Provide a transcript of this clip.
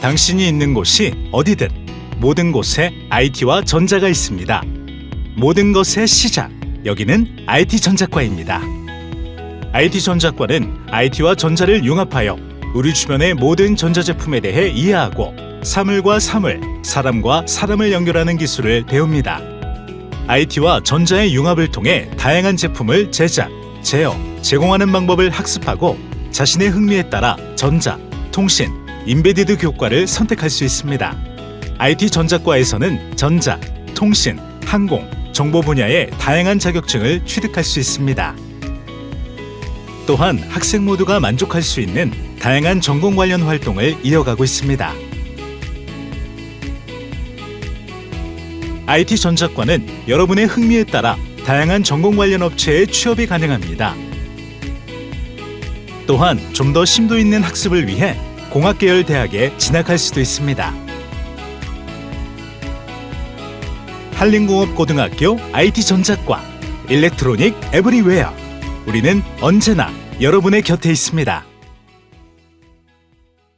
당신이 있는 곳이 어디든 모든 곳에 IT와 전자가 있습니다. 모든 것의 시작. 여기는 IT 전자과입니다. IT 전자과는 IT와 전자를 융합하여 우리 주변의 모든 전자제품에 대해 이해하고 사물과 사물, 사람과 사람을 연결하는 기술을 배웁니다. IT와 전자의 융합을 통해 다양한 제품을 제작, 제어, 제공하는 방법을 학습하고 자신의 흥미에 따라 전자, 통신, 인베디드 교과를 선택할 수 있습니다. IT 전자과에서는 전자, 통신, 항공, 정보 분야의 다양한 자격증을 취득할 수 있습니다. 또한 학생 모두가 만족할 수 있는 다양한 전공 관련 활동을 이어가고 있습니다. IT 전자과는 여러분의 흥미에 따라 다양한 전공 관련 업체에 취업이 가능합니다. 또한 좀 더 심도 있는 학습을 위해 공학 계열 대학에 진학할 수도 있습니다. 한림공업고등학교 IT 전자과 일렉트로닉 에브리웨어 우리는 언제나 여러분의 곁에 있습니다.